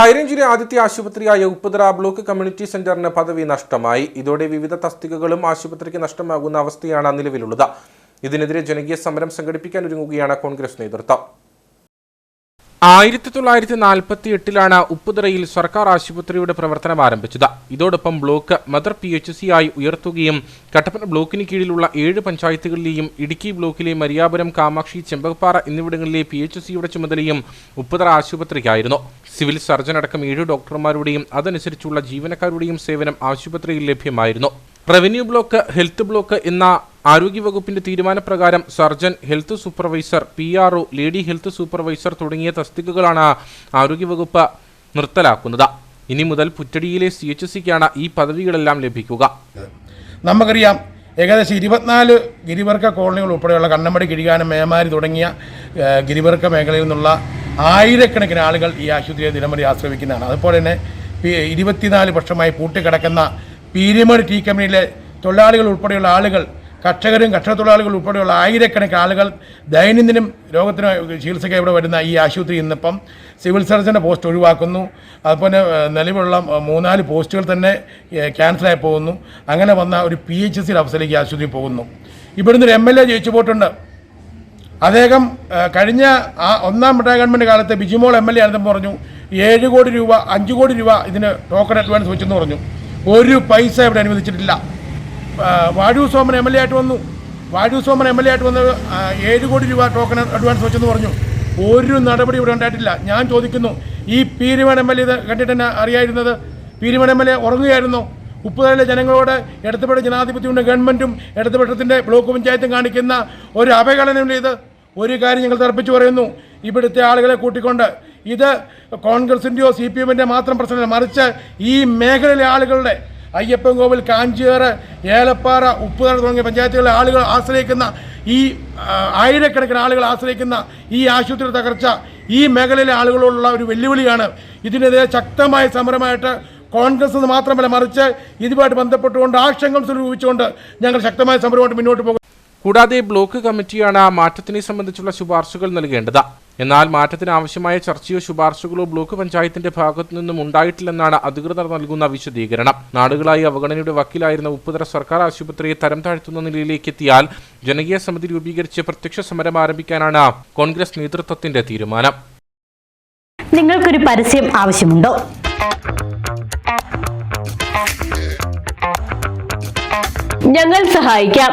ഹൈറേഞ്ചിലെ ആദ്യത്തെ ആശുപത്രിയായ Upputhara block community സെന്ററിന് പദവി നഷ്ടമായി. ഇതോടെ വിവിധ തസ്തികകളും ആശുപത്രിക്ക് നഷ്ടമാകുന്ന അവസ്ഥയാണ് നിലവിലുള്ളത്. ഇതിനെതിരെ ജനകീയ സമരം സംഘടിപ്പിക്കാൻ ഒരുങ്ങുകയാണ് കോൺഗ്രസ് നേതൃത്വം. ആയിരത്തി തൊള്ളായിരത്തി നാൽപ്പത്തി എട്ടിലാണ് ഉപ്പുതറയിൽ സർക്കാർ ആശുപത്രിയുടെ പ്രവർത്തനം ആരംഭിച്ചത്. ഇതോടൊപ്പം block mother P H C ആയി ഉയർത്തുകയും കട്ടപ്പന ബ്ലോക്കിന് കീഴിലുള്ള ഏഴ് പഞ്ചായത്തുകളിലെയും ഇടുക്കി ബ്ലോക്കിലെ മരിയാപുരം കാമാക്ഷി ചെമ്പകപ്പാറ എന്നിവിടങ്ങളിലെ പി എച്ച് സിയുടെ ചുമതലയും ഉപ്പുതറ ആശുപത്രിക്കായിരുന്നു. സിവിൽ സർജൻ അടക്കം ഏഴ് ഡോക്ടർമാരുടെയും അതനുസരിച്ചുള്ള ജീവനക്കാരുടെയും സേവനം ആശുപത്രിയിൽ ലഭ്യമായിരുന്നു. റവന്യൂ ബ്ലോക്ക് ഹെൽത്ത് ബ്ലോക്ക് എന്ന ആരോഗ്യവകുപ്പിന്റെ തീരുമാനപ്രകാരം surgeon health supervisor P R lady health supervisor തുടങ്ങിയ തസ്തികകളാണ് ആരോഗ്യവകുപ്പ് നിർത്തലാക്കുന്നത്. ഇനി മുതൽ പുറ്റടിയിലെ സി എച്ച് സിക്കാണ് ഈ പദവികളെല്ലാം ലഭിക്കുക. നമുക്കറിയാം ഏകദേശം ഇരുപത്തിനാല് ഗിരിവർഗ കോളനികൾ ഉൾപ്പെടെയുള്ള കണ്ണമ്പടി കിഴികാനം മേമാരി തുടങ്ങിയ ഗിരിവർഗ മേഖലയിൽ നിന്നുള്ള ആയിരക്കണക്കിന് ആളുകൾ ഈ ആശുപത്രിയെ ദിനംപ്രതി ആശ്രയിക്കുന്നതാണ്. അതുപോലെ തന്നെ ഇരുപത്തിനാല് വർഷമായി പൂട്ടിക്കിടക്കുന്ന പീരിമേട് ടീ കമ്പനിയിലെ തൊഴിലാളികൾ ഉൾപ്പെടെയുള്ള ആളുകൾ കർഷകരും കർഷക തൊഴിലാളികൾ ഉൾപ്പെടെയുള്ള ആയിരക്കണക്കിന് ആളുകൾ ദൈനംദിനം രോഗത്തിന് ചികിത്സയ്ക്ക് ഇവിടെ വരുന്ന ഈ ആശുപത്രി ഇന്നിപ്പം സിവിൽ സർജന്റെ പോസ്റ്റ് ഒഴിവാക്കുന്നു. അതുപോലെ നിലവിലുള്ള മൂന്നാൽ പോസ്റ്റുകൾ തന്നെ ക്യാൻസലായി പോകുന്നു. അങ്ങനെ വന്ന ഒരു പി എച്ച് എസ് അവസ്ഥയിലേക്ക് ആശുപത്രി പോകുന്നു. ഇവിടുന്ന് ഒരു എം എൽ എ ജയിച്ചു പോയിട്ടുണ്ട്. അദ്ദേഹം കഴിഞ്ഞ ആ ഒന്നാം മിഠായി ഗവൺമെന്റ് കാലത്ത് ബിജിമോൾ എം എൽ എ ആണെന്ന് പറഞ്ഞു. ഏഴ് കോടി രൂപ അഞ്ച് കോടി രൂപ ഇതിന് ടോക്കൺ അഡ്വാൻസ് വെച്ചെന്ന് പറഞ്ഞു. ഒരു പൈസ ഇവിടെ അനുവദിച്ചിട്ടില്ല. Vazhoor Soman M L A ആയിട്ട് വന്നു. Vazhoor Soman M L A ആയിട്ട് വന്ന് ഏഴ് കോടി രൂപ ടോക്കൺ അഡ്വാൻസ് വെച്ചെന്ന് പറഞ്ഞു. ഒരു നടപടി ഇവിടെ ഉണ്ടായിട്ടില്ല. ഞാൻ ചോദിക്കുന്നു ഈ പീരുമൺ എം എൽ എ കണ്ടിട്ട് തന്നെ അറിയായിരുന്നത് പീരുമൺ എം എൽ എ ഉറങ്ങുകയായിരുന്നോ. ഉപ്പുതലയിലെ ജനങ്ങളോട് ഇടതുപെട്ട ജനാധിപത്യമുണ്ട് ഗവൺമെന്റും ഇടതുപക്ഷത്തിന്റെ ബ്ലോക്ക് പഞ്ചായത്തും കാണിക്കുന്ന ഒരു അപകടനം ഇത്. ഒരു കാര്യം ഞങ്ങൾ തർപ്പിച്ചു പറയുന്നു ഇവിടുത്തെ ആളുകളെ കൂട്ടിക്കൊണ്ട് ഇത് കോൺഗ്രസിന്റെയോ സി പി എമ്മിന്റെ മാത്രം പ്രശ്നമല്ല മറിച്ച് ഈ മേഖലയിലെ ആളുകളുടെ അയ്യപ്പൻ കോവിൽ കാഞ്ചിയാറ് ഏലപ്പാറ ഉപ്പുതറ തുടങ്ങിയ പഞ്ചായത്തുകളിലെ ആളുകൾ ആശ്രയിക്കുന്ന ഈ ആയിരക്കണക്കിന് ആളുകൾ ആശ്രയിക്കുന്ന ഈ ആശുപത്രി തകർച്ച ഈ മേഖലയിലെ ആളുകളോടുള്ള ഒരു വെല്ലുവിളിയാണ്. ഇതിനെതിരെ ശക്തമായ സമരമായിട്ട് കോൺഗ്രസ് മാത്രമല്ല മറിച്ച് ഇതുമായിട്ട് ബന്ധപ്പെട്ടുകൊണ്ട് ആശങ്കം സ്വരൂപിച്ചുകൊണ്ട് ഞങ്ങൾ ശക്തമായ സമരമായിട്ട് മുന്നോട്ട് പോകും കൂടാതെ ബ്ലോക്ക് കമ്മിറ്റിയാണ് ആ മാറ്റത്തിനെ സംബന്ധിച്ചുള്ള ശുപാർശകൾ നൽകേണ്ടത്. എന്നാൽ മാറ്റത്തിന് ആവശ്യമായ ചർച്ചയോ ശുപാർശകളോ ബ്ലോക്ക് പഞ്ചായത്തിന്റെ ഭാഗത്തു നിന്നും ഉണ്ടായിട്ടില്ലെന്നാണ് അധികൃതർ നൽകുന്ന വിശദീകരണം. നാടുകളായി അവഗണനയുടെ വക്കീലായിരുന്ന ഉപ്പുതറ സർക്കാർ ആശുപത്രിയെ തരം താഴ്ത്തുന്ന നിലയിലേക്ക് എത്തിയാൽ ജനകീയ സമിതി രൂപീകരിച്ച് പ്രത്യക്ഷ സമരം ആരംഭിക്കാനാണ് കോൺഗ്രസ് നേതൃത്വത്തിന്റെ തീരുമാനം. നിങ്ങൾക്കൊരു പരസ്യം ആവശ്യമുണ്ടോ? ഞങ്ങൾ സഹായിക്കാം.